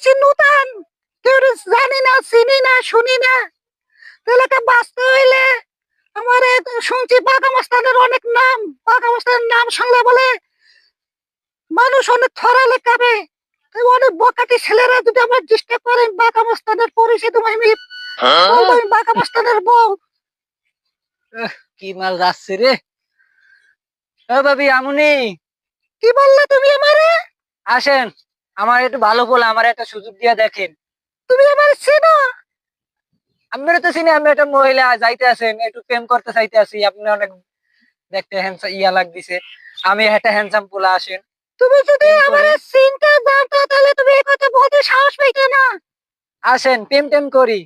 এসেছি নূতন কেউ জানি না চিনি না শুনি না। এলাকা বাঁচতে হইলে আমার শুনছি বাগামস্তানের অনেক নাম বাগামস্তানের নাম শুনলে বলে মানুষ অনেক থরালে কাবে অনেক বকাটি ছেলেরা যদি আমার ডিস্টার্ব করেন বাগামস্তানের পরিচিত আমি বলব আমি বাগামস্তানের বউ। কি মাল যাচ্ছে রে? ও ভাবি আমুনি। কি বললে তুমি আমারে? আসেন। আমার একটু ভালো বলে আমার একটা সুযোগ দিয়ে দেখেন। তুমি আমার চেনো? আপনারা তো চিনি আমি একটা মহিলা যাইতে আছেন একটু প্রেম করতে চাইতে আছি। আপনি অনেক দেখতে হ্যান্ডসাম ইয়া লাগতেছে। আমি একটা হ্যান্ডসাম পোলা আসেন। তুমি যদি আমার। সিনটা জানতো তাহলে তুমি এই কথা বলতে সাহস পাইতে না। আসেন প্রেম টেম করি।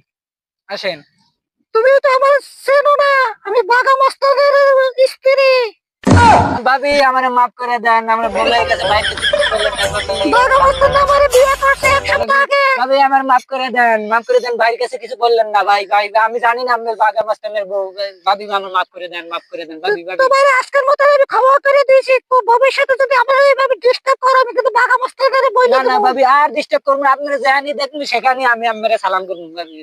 আসেন। তুমি তো আমার চেনো না আমি বাগামস্তানের স্ত্রী। ভাবি আমার মাফ করে দেন আমরা বলে গেছে বাইরে ভাবি আমার মাফ করে দেন মাফ করে দেন ভাইয়ের কাছে কিছু বললেন না ভাই ভাই আমি জানি না আপনার বাগা মাস্টানের বউ ভাবি আমার মাফ করে দেন মাফ করে দেন ভাবি ভাবি। তোমার আজকের মতো আমি ক্ষমা করে দিয়েছি তো ভবিষ্যতে যদি আমরা এইভাবে ডিস্টার্ব করো আমি কিন্তু বাগামস্তানের বই না না ভাবি আর ডিস্টার্ব করবেন আপনারা যেখানে দেখবেন সেখানে আমি আপনারা সালাম করব ভাবি।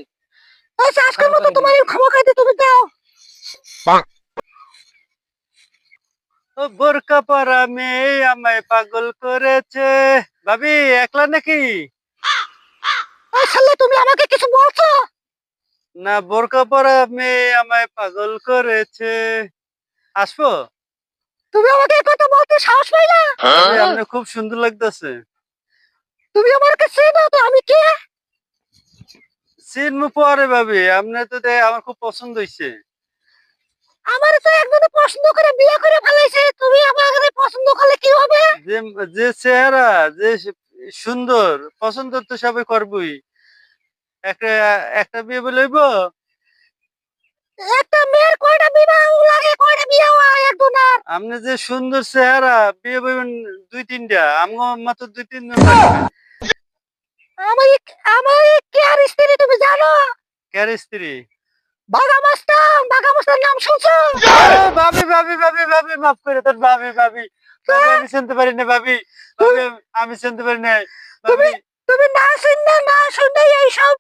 আচ্ছা আজকের মতো তোমার ক্ষমা খাইতে তুমি দাও। ও বোরকা পরা মেয়ে আমায় পাগল করেছে। ভাবি একলা নাকি? ছেলে তুমি আমাকে কিছু বলছো? না বোরকা পরা মেয়ে আমায় পাগল করেছে। আসব? তুমি আমাকে কথা বলতে সাহস পাইলা আপনি খুব সুন্দর লাগতেছে। তুমি আমাকে চেনো তো আমি কে? চিনমু পরে ভাবি আপনি তো দে- আমার খুব পছন্দ হয়েছে আমার তো একদম পছন্দ করে বিয়ে করে ফেলাইছে তুমি আমাকে পছন্দ করলে কি হবে? যে যে চেহারা যে সুন্দর পছন্দ তো সবাই করবই। একটা একটা বিয়ে বলইব একটা মেয়ের কয়টা বিবাহ লাগে কয়টা বিয়ে হয় আপনি যে সুন্দর চেহারা বিয়ে দুই তিনটা আমার মাত্র দুই তিন আমি আমি কে আর স্ত্রী তুমি জানো? কার স্ত্রী? বাগামাস্তান বাগামাস্তান নাম শুনছো? ভাবি ভাবি ভাবি ভাবি মাফ করে দেন ভাবি ভাবি ভাবি, আমি শুনতে পারি না ভাবি। আমি শুনতে পারি না ভাবি তুমি না শুনলে না শুনলে এইসব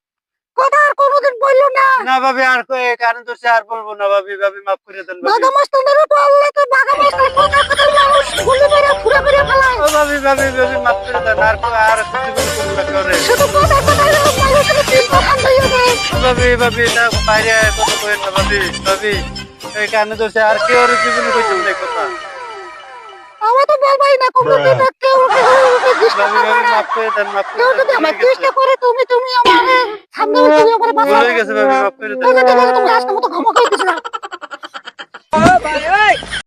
কথা আর কোনোদিন বলল না। না ভাবি আর কয়ে কারণ তো আর বলব না ভাবি। ভাবি মাফ করে দেন ভাবি। বাগামাস্তানের বললে তো বাগামাস্তান কথা কথা মানুষ গুলি মেরে ঘুরে ঘুরে ফেলায়। ও ভাবি ভাবি ভাবি মাফ করে দেন। আর আর কিছু বলব না করে শুধু কথা কথা মানুষের তিন কথা হয়ে যায়? ভাবি ভাবি না বাইরে কথা কই না ভাবি। ভাবি এই কারণে তো আর কেউ জীবনে এই কথা তো বলবাই না কোনোদিন আর কেউ চেষ্টা ভাবি করবে ভাবি না মাফ করে কেউ যদি আমার চেষ্টা করে তুমি তুমি আমার সামনে তুমি আমার ভুলে গেছে ভাবি মাফ করে দেন। তুমি আজকে মতো ক্ষমা করে